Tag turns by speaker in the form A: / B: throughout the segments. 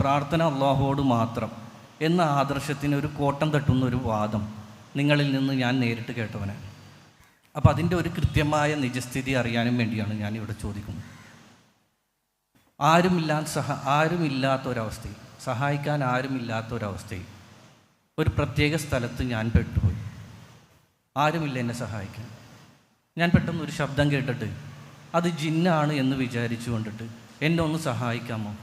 A: പ്രാർത്ഥന അള്ളാഹുവോട് മാത്രം എന്ന ആദർശത്തിന് ഒരു കോട്ടം തട്ടുന്ന ഒരു വാദം നിങ്ങളിൽ നിന്ന് ഞാൻ നേരിട്ട് കേട്ടവനാണ് അപ്പോൾ അതിന്റെ ഒരു കൃത്യമായ നിജസ്ഥിതി അറിയാനും വേണ്ടിയാണ് ഞാൻ ഇവിടെ ചോദിക്കുന്നത്. ആരുമില്ലാൻ സഹ ആരുമില്ലാത്ത ഒരവസ്ഥയിൽ സഹായിക്കാൻ ആരുമില്ലാത്ത ഒരവസ്ഥയിൽ ഒരു പ്രത്യേക സ്ഥലത്ത് ഞാൻ പെട്ടുപോയി. ആരുമില്ല എന്നെ സഹായിക്കാൻ. ഞാൻ പെട്ടെന്ന് ഒരു ശബ്ദം കേട്ടിട്ട് അത് ജിന്നാണ് എന്ന് വിചാരിച്ചു കൊണ്ടിട്ട് എന്നെ ഒന്ന് സഹായിക്കാമോ?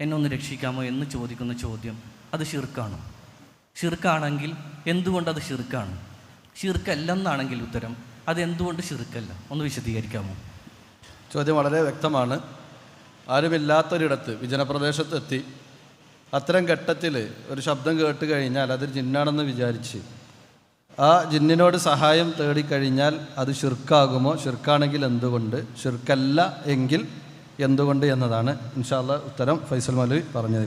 A: എന്നെ ഒന്ന് രക്ഷിക്കാമോ എന്ന് ചോദിക്കുന്ന ചോദ്യം അത് ഷിർക്കാണ് ഷിർക്കാണെങ്കിൽ എന്തുകൊണ്ട് അത് ഷിർക്കാണ് ഷിർക്കല്ലെന്നാണെങ്കിൽ ഉത്തരം അത് എന്തുകൊണ്ട് ഷിർക്കല്ല ഒന്ന് വിശദീകരിക്കാമോ?
B: ചോദ്യം വളരെ വ്യക്തമാണ്. ആരുമില്ലാത്തൊരിടത്ത് വിജനപ്രദേശത്തെത്തി അത്തരം ഘട്ടത്തിൽ ഒരു ശബ്ദം കേട്ട് കഴിഞ്ഞാൽ അതൊരു ജിന്നാണെന്ന് വിചാരിച്ച് ആ ജിന്നിനോട് സഹായം തേടിക്കഴിഞ്ഞാൽ അത് ഷിർക്കാകുമോ ഷിർക്കാണെങ്കിൽ എന്തുകൊണ്ട്? ഷിർക്കല്ല എങ്കിൽ എന്തുകൊണ്ട് എന്നതാണ് ഇൻഷാല്ല ഉത്തരം ഫൈസൽ മൗലവി
C: പറഞ്ഞു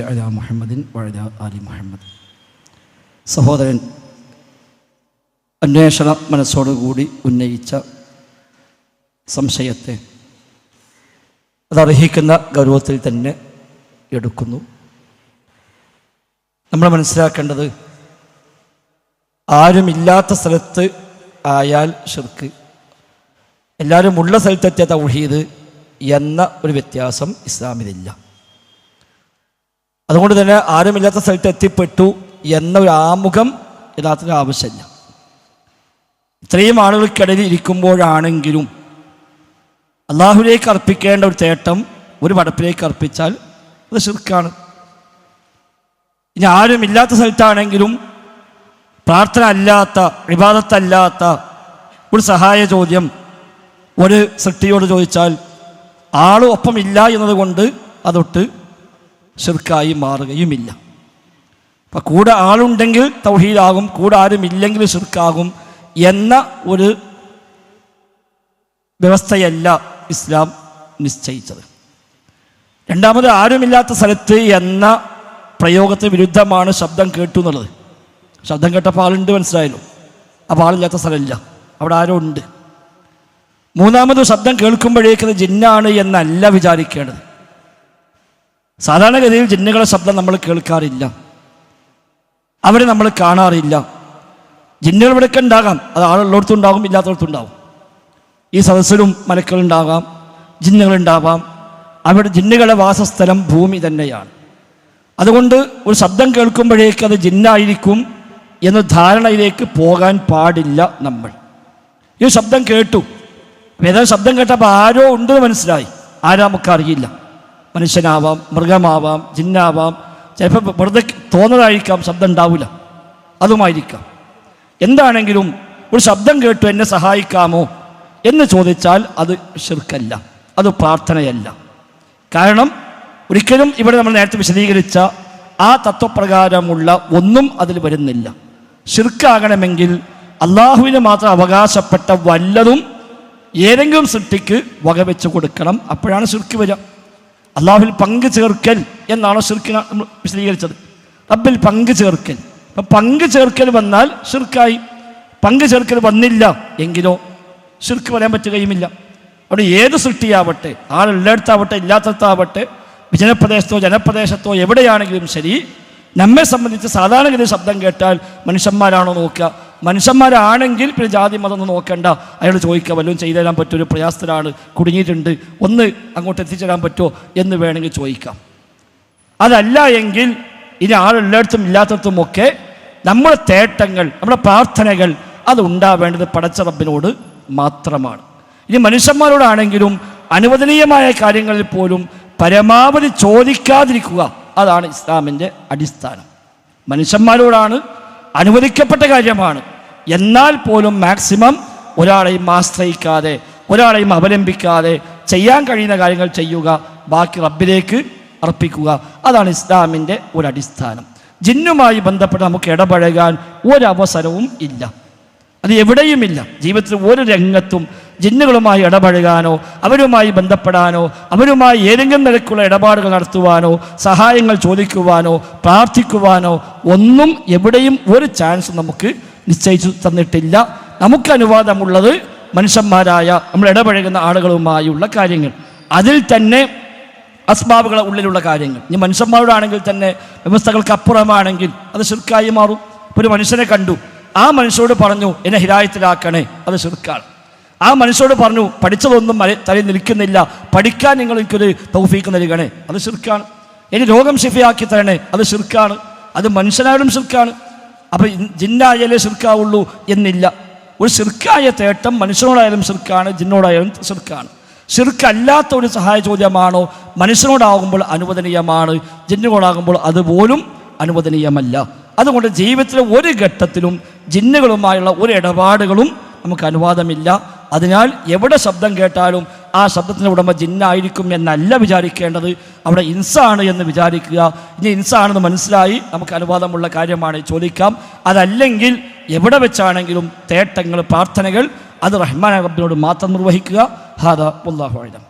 C: അല മുഹമ്മദിൻ അലി മുഹമ്മദ്. സഹോദരൻ അന്വേഷണ മനസ്സോടുകൂടി ഉന്നയിച്ച സംശയത്തെ അതർഹിക്കുന്ന ഗൗരവത്തിൽ തന്നെ എടുക്കുന്നു. നമ്മൾ മനസ്സിലാക്കേണ്ടത് ആരുമില്ലാത്ത സ്ഥലത്ത് ആയാൽ ഷിർക്ക് എല്ലാവരും ഉള്ള സ്ഥലത്തെത്തിയ തൗഹീദ് എന്ന ഒരു വ്യത്യാസം ഇസ്ലാമിലില്ല. അതുകൊണ്ട് തന്നെ ആരുമില്ലാത്ത സ്ഥലത്ത് എത്തിപ്പെട്ടു എന്ന ഒരു ആമുഖം യഥാർത്ഥത്തിൽ ആവശ്യമില്ല. ഇത്രയും ആളുകൾക്കിടയിൽ ഇരിക്കുമ്പോഴാണെങ്കിലും അള്ളാഹുലേക്ക് അർപ്പിക്കേണ്ട ഒരു തേട്ടം ഒരു പടപ്പിലേക്ക് അർപ്പിച്ചാൽ അത് ശിർക്കാണ്. ഇനി ആരുമില്ലാത്ത സ്ഥലത്താണെങ്കിലും പ്രാർത്ഥന അല്ലാത്ത വിവാദത്തല്ലാത്ത ഒരു സഹായ ചോദ്യം ഒരു സൃഷ്ടിയോട് ചോദിച്ചാൽ ആൾ ഒപ്പമില്ല എന്നതുകൊണ്ട് അതൊട്ട് ഷിർക്കായി മാറുകയുമില്ല. അപ്പം കൂടെ ആളുണ്ടെങ്കിൽ തൗഹീദാകും കൂടെ ആരും ഇല്ലെങ്കിൽ ഷിർക്കാകും എന്ന ഒരു വ്യവസ്ഥയല്ല ഇസ്ലാം നിശ്ചയിച്ചത്. രണ്ടാമത് ആരുമില്ലാത്ത സ്ഥലത്ത് എന്ന പ്രയോഗത്തിന് വിരുദ്ധമാണ് ശബ്ദം കേട്ടു എന്നുള്ളത്. ശബ്ദം കേട്ടപ്പോൾ ആളുണ്ട് മനസ്സിലായല്ലോ. അപ്പോൾ ആളില്ലാത്ത സ്ഥലമില്ല. അവിടെ ആരോ ഉണ്ട്. മൂന്നാമത് ശബ്ദം കേൾക്കുമ്പോഴേക്കത് ജിന്നാണ് എന്നല്ല വിചാരിക്കേണ്ടത്. സാധാരണഗതിയിൽ ജിന്നുകളെ ശബ്ദം നമ്മൾ കേൾക്കാറില്ല. അവരെ നമ്മൾ കാണാറില്ല. ജിന്നുകൾ ഇവിടെയൊക്കെ ഉണ്ടാകാം. അത് ആളുള്ളിടത്തും ഉണ്ടാകും ഇല്ലാത്തടത്തും ഉണ്ടാകും ഈ സദസ്സിലും മലക്കളുണ്ടാകാം ജിന്നുകളുണ്ടാവാം അവിടെ ജിന്നുകളുടെ വാസസ്ഥലം ഭൂമി തന്നെയാണ്. അതുകൊണ്ട് ഒരു ശബ്ദം കേൾക്കുമ്പോഴേക്ക് അത് ജിന്നായിരിക്കും. എന്ന ധാരണയിലേക്ക് പോകാൻ പാടില്ല നമ്മൾ. ഈ ശബ്ദം കേട്ടു. വേദന ശബ്ദം കേട്ടപ്പോൾ ആരോ ഉണ്ടെന്ന് മനസ്സിലായി. ആരാ നമുക്കറിയില്ല. മനുഷ്യനാവാം മൃഗമാവാം ജിന്നാവാം. ചിലപ്പോൾ വെറുതെ തോന്നതായിരിക്കാം ശബ്ദം ഉണ്ടാവില്ല അതുമായിരിക്കാം. എന്താണെങ്കിലും ഒരു ശബ്ദം കേട്ടു എന്നെ സഹായിക്കാമോ എന്ന് ചോദിച്ചാൽ അത് ഷിർക്കല്ല അത് പ്രാർത്ഥനയല്ല. കാരണം ഒരിക്കലും ഇവിടെ നമ്മൾ നേരത്തെ വിശദീകരിച്ച ആ തത്വപ്രകാരമുള്ള ഒന്നും അതിൽ വരുന്നില്ല. ഷിർക്കാകണമെങ്കിൽ അള്ളാഹുവിന് മാത്രം അവകാശപ്പെട്ട വല്ലതും ഏതെങ്കിലും സൃഷ്ടിക്ക് വകവെച്ച് കൊടുക്കണം. അപ്പോഴാണ് ഷിർക്ക് വരിക. അള്ളാഹുവിൽ പങ്ക് ചേർക്കൽ എന്നാണ് നമ്മൾ വിശദീകരിച്ചത്. റബ്ബിൽ പങ്ക് ചേർക്കൽ. അപ്പം പങ്ക് ചേർക്കൽ വന്നാൽ ഷിർക്കായി പങ്ക് ചേർക്കൽ വന്നില്ല എങ്കിലോ ഷിർക്ക് വരാൻ പറ്റുകയുമില്ല. അവിടെ ഏത് സൃഷ്ടിയാവട്ടെ ആളുള്ളിടത്താവട്ടെ ഇല്ലാത്തടത്താവട്ടെ വിജനപ്രദേശത്തോ ജനപ്രദേശത്തോ എവിടെയാണെങ്കിലും ശരി നമ്മെ സംബന്ധിച്ച് സാധാരണഗതി ശബ്ദം കേട്ടാൽ മനുഷ്യന്മാരാണോ നോക്കുക? മനുഷ്യന്മാരാണെങ്കിൽ പിന്നെ ജാതി മതം ഒന്നും നോക്കണ്ട. അയാൾ ചോദിക്കുക വല്ലതും ചെയ്തു തരാൻ പറ്റുമോ? ഒരു പ്രയാസത്തിലാണ്. കുടുങ്ങിയിട്ടുണ്ട്. ഒന്ന് അങ്ങോട്ട് എത്തിച്ചേരാൻ പറ്റുമോ? എന്ന് വേണമെങ്കിൽ ചോദിക്കാം. അതല്ല എങ്കിൽ ഇനി ആളുള്ളിടത്തും ഇല്ലാത്തടത്തും ഒക്കെ നമ്മുടെ തേട്ടങ്ങൾ നമ്മുടെ പ്രാർത്ഥനകൾ അത് ഉണ്ടാവേണ്ടത് പടച്ച റബ്ബിനോട് മാത്രമാണ്. ഇനി മനുഷ്യന്മാരോടാണെങ്കിലും അനുവദനീയമായ കാര്യങ്ങളിൽ പോലും പരമാവധി ചോദിക്കാതിരിക്കുക. അതാണ് ഇസ്ലാമിന്റെ അടിസ്ഥാനം. മനുഷ്യന്മാരോടാണ് അനുവദിക്കപ്പെട്ട കാര്യമാണ്. എന്നാൽ പോലും മാക്സിമം ഒരാളെയും ആശ്രയിക്കാതെ ഒരാളെയും അവലംബിക്കാതെ ചെയ്യാൻ കഴിയുന്ന കാര്യങ്ങൾ ചെയ്യുക ബാക്കി റബ്ബിലേക്ക് അർപ്പിക്കുക. അതാണ് ഇസ്ലാമിന്റെ ഒരു അടിസ്ഥാനം. ജിന്നുമായി ബന്ധപ്പെട്ട് നമുക്ക് ഇടപഴകാൻ ഒരവസരവും ഇല്ല. അത് എവിടെയുമില്ല. ജീവിതത്തിൽ ഒരു രംഗത്തും ജിന്നുകളുമായി ഇടപഴകാനോ അവരുമായി ബന്ധപ്പെടാനോ അവരുമായി ഏതെങ്കിലും നിലക്കുള്ള ഇടപാടുകൾ നടത്തുവാനോ സഹായങ്ങൾ ചോദിക്കുവാനോ പ്രാർത്ഥിക്കുവാനോ ഒന്നും എവിടെയും ഒരു ചാൻസ് നമുക്ക് നിശ്ചയിച്ചു തന്നിട്ടില്ല. നമുക്ക് അനുവാദമുള്ളത് മനുഷ്യന്മാരായ നമ്മൾ ഇടപഴകുന്ന ആളുകളുമായുള്ള കാര്യങ്ങൾ. അതിൽ തന്നെ അസ്ബാബുകളെ ഉള്ളിലുള്ള കാര്യങ്ങൾ. ഇനി മനുഷ്യന്മാരോടാണെങ്കിൽ തന്നെ വ്യവസ്ഥകൾക്ക് അപ്പുറമാണെങ്കിൽ അത് ശിർക്കായി മാറും. ഒരു മനുഷ്യനെ കണ്ടു. ആ മനുഷ്യരോട് പറഞ്ഞു എന്നെ ഹിരായത്തിലാക്കണേ അത് ശിർക്കാണ്. ആ മനുഷ്യരോട് പറഞ്ഞു പഠിച്ചതൊന്നും തലയിൽ നിൽക്കുന്നില്ല. പഠിക്കാൻ നിങ്ങൾ എനിക്കൊരു തൗഫീക്ക് നൽകണേ. അത് ശിർക്കാണ്. ഇനി രോഗം ഷിഫയാക്കി തരണേ. അത് ശിർക്കാണ്. അത് മനുഷ്യനായാലും ശിർക്കാണ്. അപ്പോൾ ജിന്നായാലേ ശിർക്കാവുള്ളൂ എന്നില്ല. ഒരു ശിർക്കായ തേട്ടം മനുഷ്യനോടായാലും ശിർക്കാണ് ജിന്നോടായാലും ശിർക്കാണ്. ശിർക്കല്ലാത്ത ഒരു സഹായ ചോദ്യമാണോ? മനുഷ്യനോടാകുമ്പോൾ അനുവദനീയമാണ്. ജിന്നുകളാകുമ്പോൾ അതുപോലും അനുവദനീയമല്ല. അതുകൊണ്ട് ജീവിതത്തിലെ ഒരു ഘട്ടത്തിലും ജിന്നുകളുമായുള്ള ഒരു ഇടപാടുകളും നമുക്ക് അനുവാദമില്ല. അതിനാൽ എവിടെ ശബ്ദം കേട്ടാലും ആ ശബ്ദത്തിന്റെ ഉടമ ജിന്നായിരിക്കും എന്നല്ല വിചാരിക്കേണ്ടത്. അവിടെ ഇൻസാണ് എന്ന് വിചാരിക്കുക. ഇനി ഇൻസാണെന്ന് മനസ്സിലായി നമുക്ക് അനുവാദമുള്ള കാര്യമാണ് ചോദിക്കാം. അതല്ലെങ്കിൽ എവിടെ വെച്ചാണെങ്കിലും തേട്ടങ്ങൾ പ്രാർത്ഥനകൾ അത് റഹ്മാൻ റബ്ബിനോട് മാത്രം നിർവഹിക്കുക. ഹാദ അള്ളാഹു അലം.